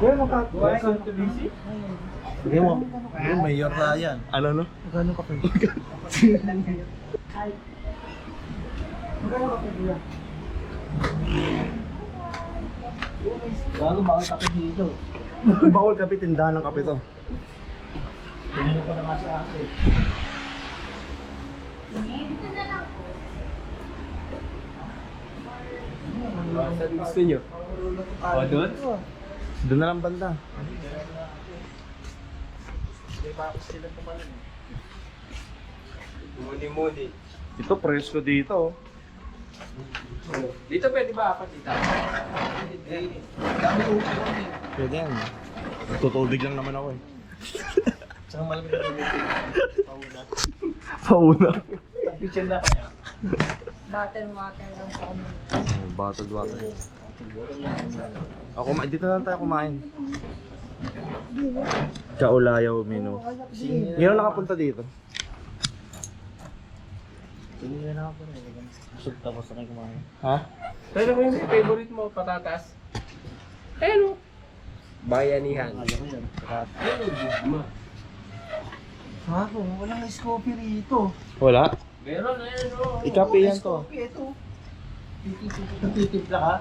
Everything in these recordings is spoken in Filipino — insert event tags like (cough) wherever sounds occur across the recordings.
Kuya, maka... Welcome to BC. Sige mo. Yung mayor na yan. Ano no? Magkano kape? Magkano kape, kuya? Bago bawal kape dito. Bawal kape, tindahan ng kape to. Pinili ko na nga sa akin. Saan gusto nyo? O, doon? Doon na lang banda. Muni-muni. Ito, presko dito. oh. Dito pwede ba apat dito? Dami upo ko eh. Pwede yan. Tutubig lang naman ako eh. Saan malamig na upo? Pauna. Pauna. Picture na kaya. Bottle water lang po kami. Bottled water. Ako, kumain. Dito na lang tayo kumain. Kaulayaw menu. Ngayon nakapunta dito. Na ako na. Busog tapos na kumain. Ha? Pero kung yung favorite mo, patatas. Pero, bayanihan. Pero, gugma. Ako, walang coffee rito. Wala. Meron na yan, oh. Ikape yan to. Coffee, ito. Natitipla ka?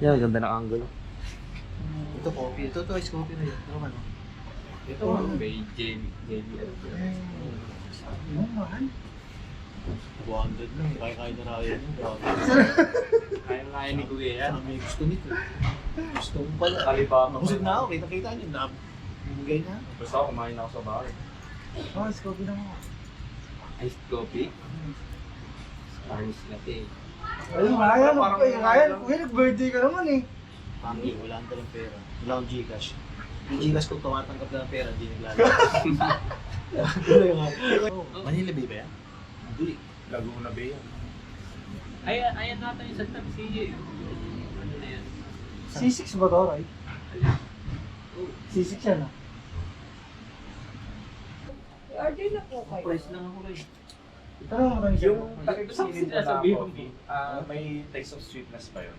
Yan, ganda ng angle. Ito coffee. Ito to ice coffee na yun. Ano ano? Ito, may jelly. Jelly. Ano, mahal? 200 lang. Kaya-kaya na raya (laughs) yun. Kaya-kaya ni Kuya yan. Ang may gusto nito. Gusto mo pala. Kalibama. Busog na ako. Kita-kita niyo. Na, bumigay na. Basta ako, kumain ako sa bahay. Oh, ice coffee lang ako. Iced coffee. Spanish latte. Ayun, Ryan, kuya, Ryan, kuya, nag-birthday ka naman eh. Pangin, wala ang talang pera. Wala akong Gcash. Yung Gcash ko tumatanggap na ng pera, hindi naglalabas. (laughs) Ano? Manila Bay ba yan? Hindi. Laguna Bay yan. Ay, ayan natin yung Santa Lucia. eh. Ano na yan? C6 ba to, Ray? C6 yan ah. I-order na po kayo. Price lang ako rin. Tanong mo. Yung Saan sila na sabihin? coffee, ah, may taste of sweetness pa yun.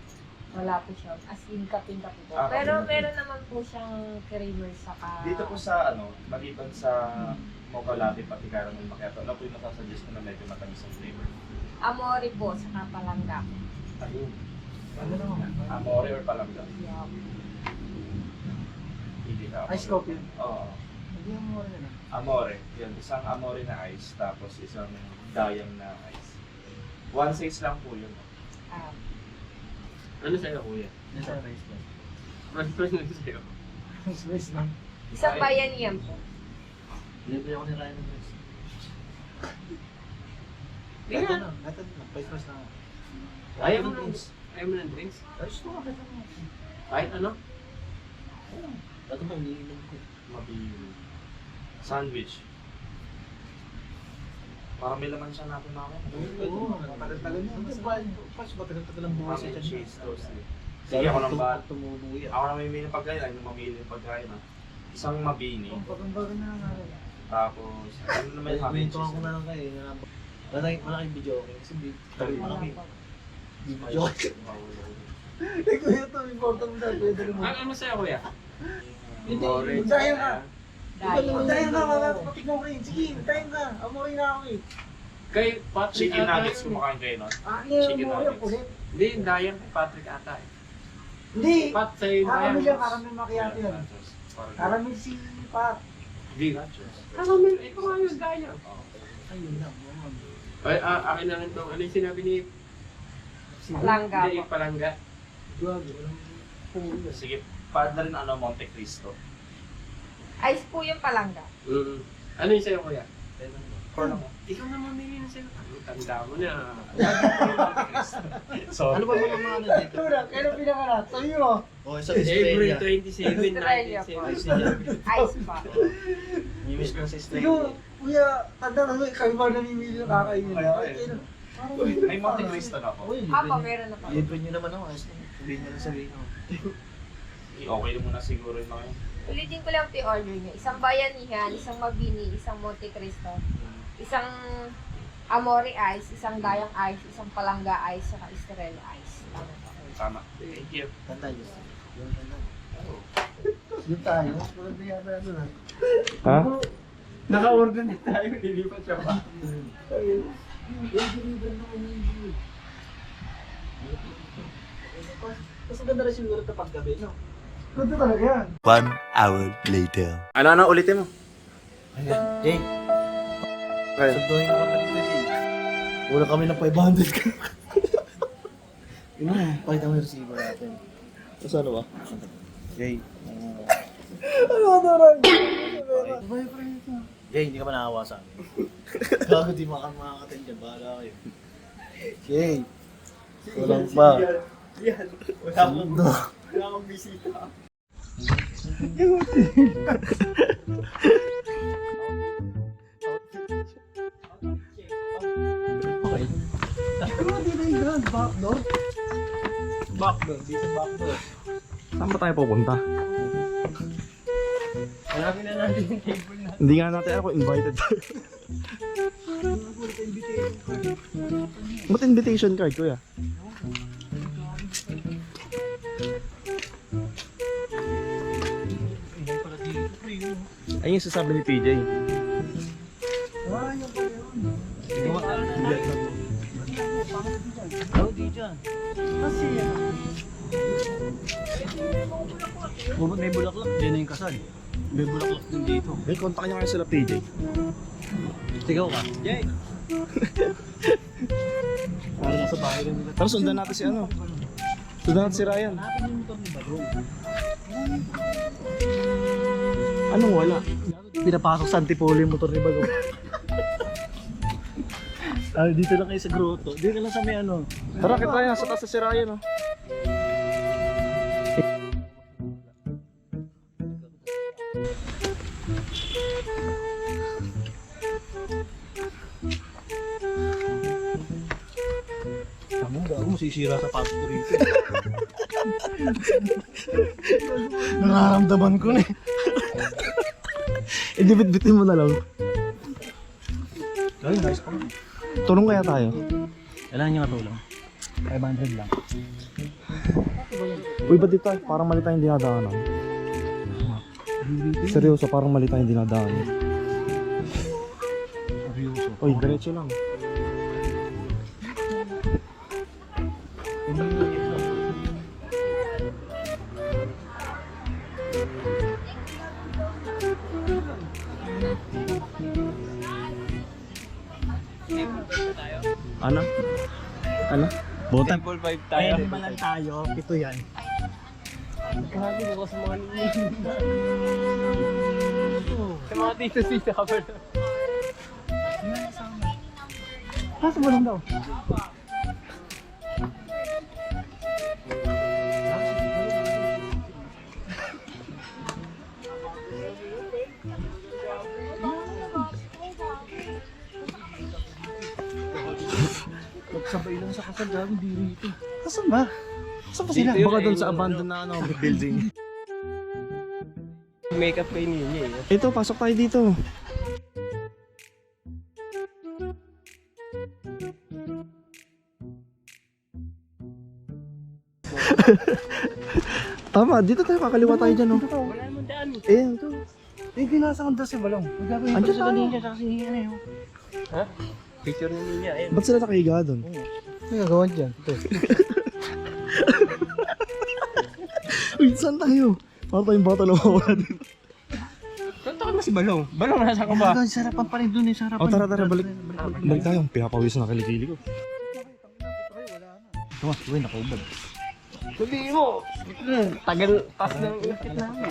Wala po siya. As in, kapin-kapi po. Ah, Pero kapin-kapi. meron naman po siyang creamer saka... Dito po sa ano, maliban sa mocha latte pati caramel macchiato, ano po yung nasasuggest ko na medyo matamis ang flavor? Amore po, saka palangga. Ayun. Ano naman? Amore or palangga? Yeah. Hindi ka. Ice coffee? Oo. Hindi mo rin ah. Amore. Yun, isang amore na ice, tapos isang dayang na ice. One size lang po yun. Ah, Ano sa'yo, Kuya? Nasa price lang. Mas first na sa'yo. Space lang. isang bayanihan po. Libre ako ni Ryan ng price. Nga. na. Ito na. Price price na. Ayaw mo ng Ayaw mo ng drinks? Ayos ko ka. Ito na. Kahit ano? Ito pa, iniinom ko. Mabili. Sandwich. Parang may laman siya natin namin. Oo, matagal-tagal na. Mas matagal-tagal ang buhay tiyan. cheese toast. eh. Sige, ako lang ba? Tumubo yan. Ako na may ng pagkain, ay mamili ng pagkain ha. Isang mabini, Ang pagkambagan na lang natin. tapos ano naman yung and Kwento ko cheese. na lang kayo. na- Malaking malaking video okay. Kasi bi- tagal mo kami. Video okay. (laughs) Eh, kuya, ito, important mo dahil. Mo. Ano, sa'yo, Kuya? Hindi, magdaya ka. Dahil ka, patignan ko rin. Sige, tayo ka. Amoy na ako eh. Kay Patrick Chicken ata nuggets yun. kumakain kayo nun? Ah, Chicken amoy, nuggets. kulit. Hindi, yung kay Patrick ata eh. Hindi. Pat sa'yo yung dayang. Caramel yan, caramel macchiato yan. Caramel si Pat. Hindi. Nachos. Caramel, ito nga yung dayang. Ayun lang. mamam. Ay, ah, akin na lang itong, ano yung sinabi ni... Palangga Hindi, po. yung palangga. Grabe, walang pulo. Sige, paad na rin ano, Monte Cristo. Ice po yung palangga. Mm. Ano yung sa'yo, Kuya? Kaya. Corn ako. Ikaw na mamili na sa'yo. Ano, tanda mo na. (laughs) So, Ano ba mga mga ano dito? Ito na, kailan pinakarat? Sabi mo. Oh, sa April Australia. 27, Australia po. 1970. Ice pa. Mimiss ko sa Sige, Australia. kuya, tanda na mo, kayo ba namimili ng kakainin? Kaya, Ay, kailan? Parang may Monte Cristo na ako. Uy, Apo, libre. meron na po. Libre nyo naman ako. Na. Sabihin nyo lang sabihin ko. Okay na muna siguro yun mga yun. Ulitin ko lang po yung order niyo. Isang bayanihan, isang mabini, isang Monte Cristo, isang Amore Ice, isang Dayang Ice, isang Palangga Ice, saka Estrella Ice. Tama po. Tama. Thank you. Tanda. Yun tayo. Walang biyaya na doon ah. Ha? Naka-order na tayo. Lilipat siya pa. Mas maganda rin siguro ito paggabi, no? Ganda talaga yan. One hour later. Ano ano ulitin mo? Jay, Okay. sunduhin ko kami dito. Wala kami ng 500 ka. (laughs) Yun na, pakita mo yung receiver natin. Tapos ano ba? Jay, Ano ano rin? Jay, hindi ka ba nakawa sa amin? Gago, di maka makakatin dyan. Bahala kayo. Jay, walang pa. Yan. Wala Sundo. Wala akong bisita. Okay. Ano dito yung grand backdoor? Backdoor, dito backdoor. Saan ba tayo pupunta? Hanapin na natin yung table na. Hindi nga natin ako invited. Ba't invitation card, kuya? Ayun yung sasabi ni PJ. Kasi yan. Bubot may bulaklak, dyan na yung kasal. May bulaklak din dito. May kontak niya kayo sila PJ. Sigaw ka. Jay! Para nasa bahay lang nila. Pero sundan natin si ano. Sundan natin si Ryan. Hanapin yung motor ni Badong. Anong wala? Pinapasok sa antipolo yung motor ni Badong. ah, dito lang kayo sa grotto. Dito lang sa may ano. Tara, kita tayo. Nasa taas na si Ryan, oh. Tamo, gago, masisira sa rito. (laughs) Nararamdaman ko na eh. Idibit-bitin mo na lang. Ay, nice pa. Tulong kaya tayo. Kailangan niyo katulong. 500 lang. Uy, ba't dito? Parang mali tayong dinadaanan. Seryoso, parang mali tayong dinadaanan. Seryoso. Uy, diretso lang. 5 tayo. Pwede ba lang tayo? Ito yan. Grabe ko sa mga Sa mga tito-tito ka pa na. Kaso mo lang daw. Magsabay lang sa kasal, gago, di rito. Kaso ba? Saan pa sila? Dito yun, Baka doon eh, sa yung- abandoned na ano, building. (laughs) Makeup kay Nini eh. Ito, pasok tayo dito. (laughs) Tama, dito tayo kakaliwa tayo dyan, oh. Wala naman daan. Eh, ito. Eh, pinasang daw si Balong. Magagawin Andiyan pa tayo. siya kanina kasi ano yun. Picture ni Nini ayun. Ba't sila nakahiga doon? Ano gagawin dyan? Ito. (laughs) Uy, saan tayo? Parang tayong bata na mawala dito. Kanto ka na si Balong. Balong, nasa ka ba? Ang sarapan pa rin dun eh, sarapan. Oh, tara, tara, balik. Balik tayo. Pinapawis na kilikili ko. Tama, uy, nakaubad. Sabihin mo. Tagal, pas ng inakit namin.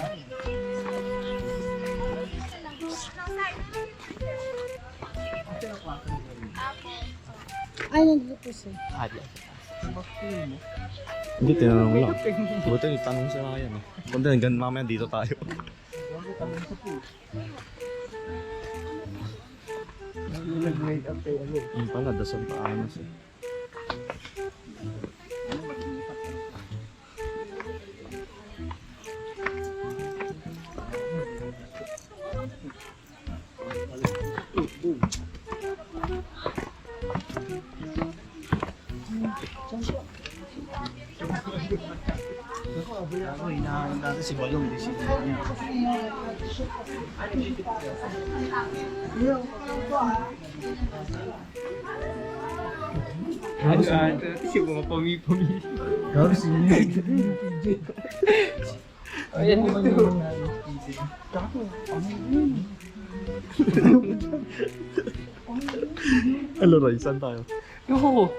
Hindi, tinanong lang. Buti, tanong sa Ryan. Eh. Kundi, hanggang mamaya dito tayo. Nag-make up kay ano. Yung pala, dasal pa anas eh. Natin si Balong, si niya. Ano ah, siya mga pami-pami. Gawin si niya. Ayan mo yung Hello, Roy, saan tayo? Yo!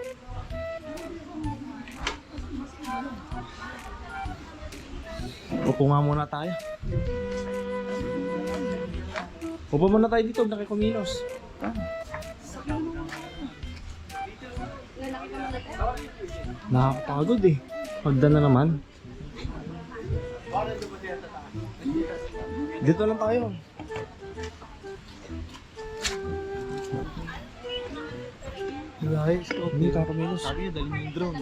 Upo nga muna tayo. Upo muna tayo dito, nakikumilos. Nakakapagod eh. Pagdan na naman. Dito lang tayo. Guys, Hindi kakakumilos. Sabi niya, dali niyo yung drone.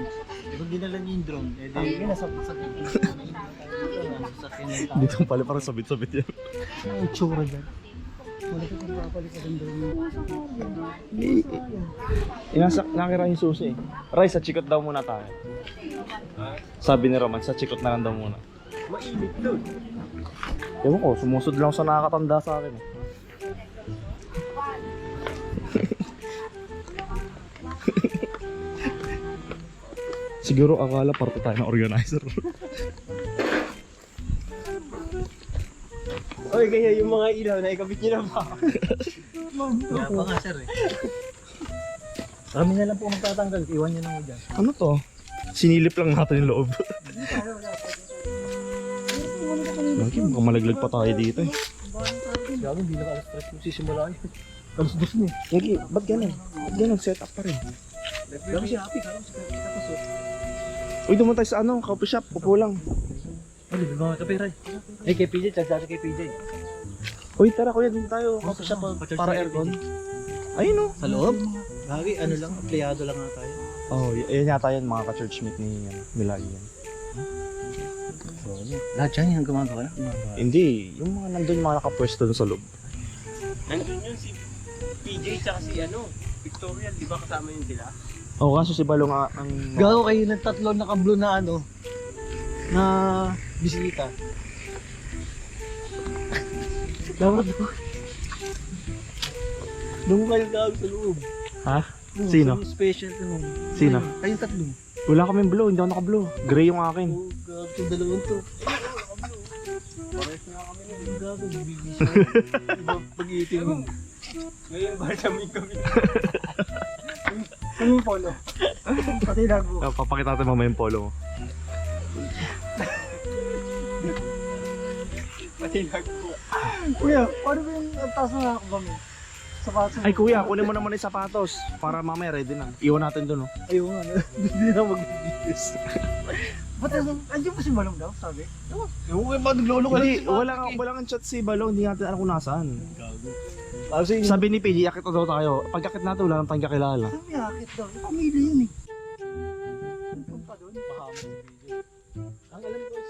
Di ba dinala niyo yung drone? Eh, di, nasa sa sa Dito pala parang sabit-sabit yan. Ang itsura dyan. Wala ka kung babalik ka ng drone. Inasa, nakira yung susi eh. Ray, sa chikot daw muna tayo. Sabi ni Roman, sa chikot na lang daw muna. Mainit doon. Ewan ko, sumusod lang sa nakakatanda sa akin eh. (laughs) Siguro akala parte tayo ng organizer. (laughs) Oy, kaya yung mga ilaw na ikabit niyo na ba? Kaya pa nga, sir eh. Kami na lang po magtatanggal. Iwan niyo na mo dyan. ano to? Sinilip lang natin yung loob. Lagi, mukhang malaglag pa tayo dito eh. Gabi, hindi na ka alas stress mo sisimula yun. Alas dos na eh. Lagi, ba't ganun? Ba't ganun? Set up pa rin. Gabi siya happy. Gabi siya happy. Uy, dumun tayo sa ano, coffee shop. Upo lang. Ay, libre mga kape, Ray. Eh, kay PJ. Tsagsa kay PJ. Uy, tara kuya, dun tayo. Coffee shop ah, para aircon. Ayun oh. Sa loob? Gagi, ano lang, empleyado lang nga tayo. Oh, y- ayan yata yan mga ka-churchmate ni ano, nila Ian. Lahat yan yung gumagawa na. Hindi, yung mga nandun yung mga nakapwesto dun sa loob. Nandun yun si PJ tsaka si ano, Victoria, di ba kasama yun sila? Oh, kaso si Balong nga ang... Gago kayo ng tatlo naka-blue na ano, na bisita. Dapat Doon kayo gago sa loob. Ha? Oo, Sino? sa special ano. Sino? Kayong tatlo. Wala kaming blue, hindi ako naka-blue. Gray yung akin. Oo, gago yung dalawang to. Pares na kami nun. Gago, bibisi. Iba pag-iitim mo. Ngayon ba namin kami? (laughs) Ano yung polo? Pati lago. Oh, papakita natin mamaya yung polo mo. Pati nagpo. Kuya, paano ba yung taas na ako kami? Sapatos. Ay kuya, kunin mo naman yung sapatos para mamaya ready na. Iwan natin dun oh. Ayaw nga, no? (laughs) hindi na magbibigis. Ba't ano, andiyan pa si Malong daw, sabi? Ewan ko, ba naglolo Hindi, wala kang wala kang chat si Balong, hindi natin alam kung nasaan. Kasi, Sabi ni PJ, akit na daw tayo. Pag akit natin, wala nang tayong kakilala. sabi akit daw, pamilya yun eh.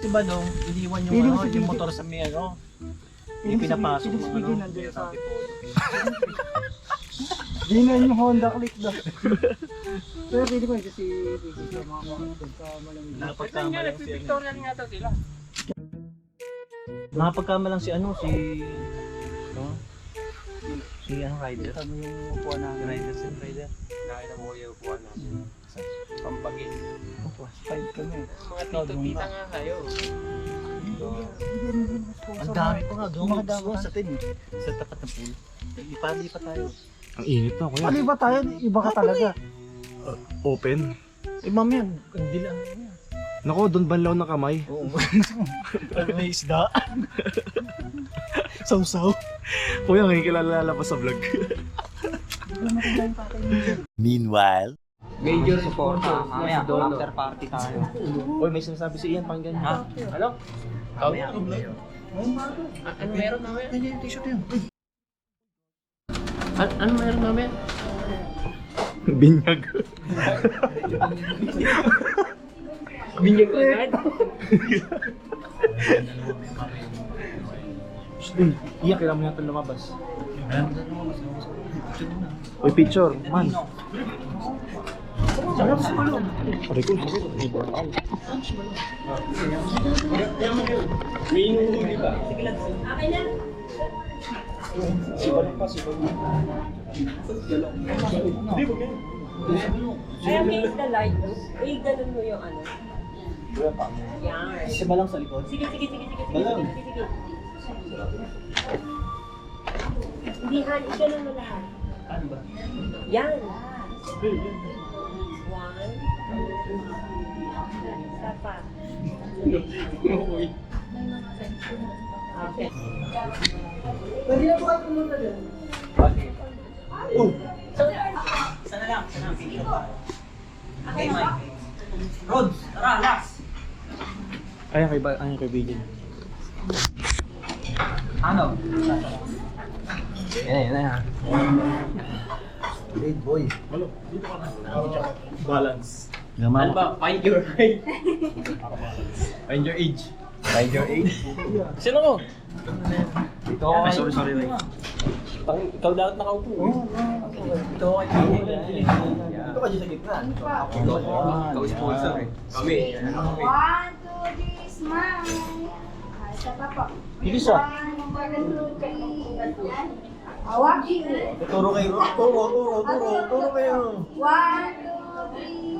Si Balong, iniwan yung, Iniwan ano, si yung motor sa may ano, yung pinapasok ng ano. nandiyan sa... Di na yung Honda Click daw. Pero pwede ko ito si Vicky sa mga sa malamig. Napagkamalang si ano. Victoria nga daw sila. Nakapagkamalang si ano, si... No? Si ano, rider. Kami yung upuan namin. Rider, si rider. Nakita mo kayo kuha namin. Pampagin. Plus 5 kami. Mga tito-tita nga kayo. Ang dami pa nga, doon Mga mga dami pa. sa tin. Sa tapat ng pool. Ipalipat tayo. Ang init na kuya. Ano ba tayo? Iba ka talaga. Open. Eh, mamaya, hindi lang. Nako, doon banlaw na kamay. Oo. May isda. Sausaw. Kuya, ngayon kilala pa sa vlog. Meanwhile, Major support. Mamaya, after party tayo. Uy, may sinasabi si Ian, pakinggan niyo. Ha? Ano? Mamaya. A- ano meron mamaya? Yan yung t-shirt yun. An- ano meron mamaya? Binyag. Binyag agad? Uy, Ian, kailangan mo natin lumabas. Uy, picture. Man. May inuhuli ba? Kaya may the light, no? Eh, ganun mo yung ano. Yan. Si Balang sa likod. Sige, sige, sige, sige, sige, sige, sige, sige. Hindi, Han, ganun mo lahat. Ano ba? Yan. One. Isa pa. Okay. Sana lang, sana lang. Picture pa. Okay, Mike. Rod, tara, last. Ayan kay, ba- ayan kay Bigin. Ano? Yan na, yan na. Great boy. Balance. Ano ba? Find your height. (laughs) Find your age. Find your age. Sino ko? Ito ako. Ay, sorry, sorry, Ray. Pang, ikaw dapat nakaupo. Ito ako kay Bigin. Ito ka dyan sa gitna. Ikaw, ikaw sponsor eh. Kami. One, two, three, smile. Ah, Isa pa po. Bilis ah. One, two, three. Hawaki. Turo kay Rod. Turo, turo, turo. Turo kayo. One, two, three.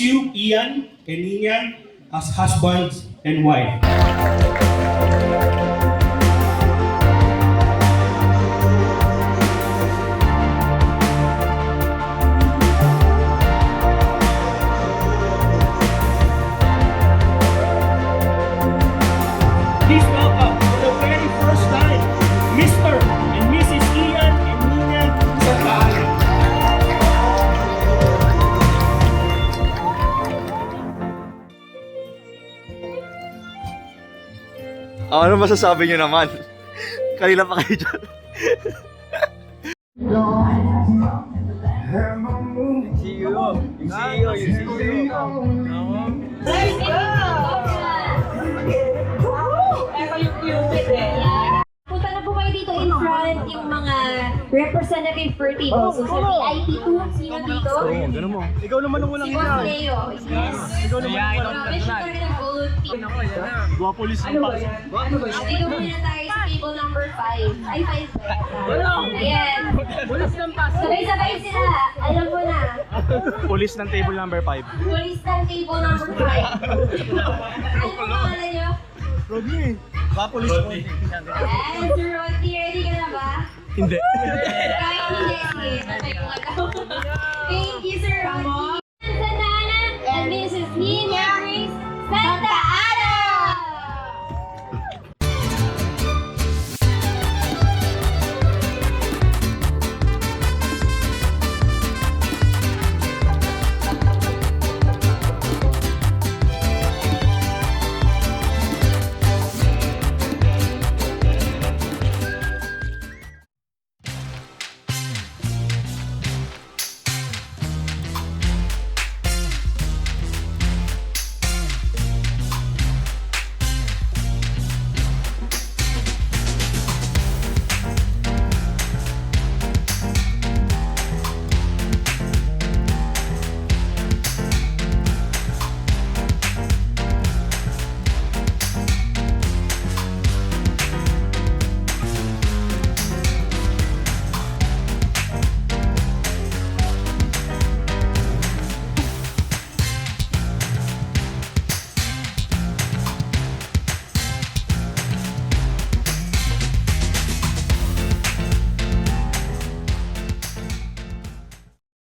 you, Ian and Nina, as husbands and wife. Ano masasabi niyo naman? Kanina pa kayo dyan. CEO. Yung CEO. Yung CEO. Eto yung cupid eh. Representative per table. So, sa VIP 2, sino dito? Oo, ganun mo. Ikaw naman ang walang Si hiya. Leo. Yes. Ikaw naman ang walang Grabe siya talaga ng gold team. Gwa police ng pasok. Dito muna tayo sa table number 5. Ay, 5 ba yata? Ayan. Sabay-sabay sila. Alam mo na. (laughs) Police ng table number 5. Police ng table number 5. (laughs) Ano pangalan nyo? Rodney. Gwa police mo. Sir Rodney, Hindi. Thank you, Sir Rodney.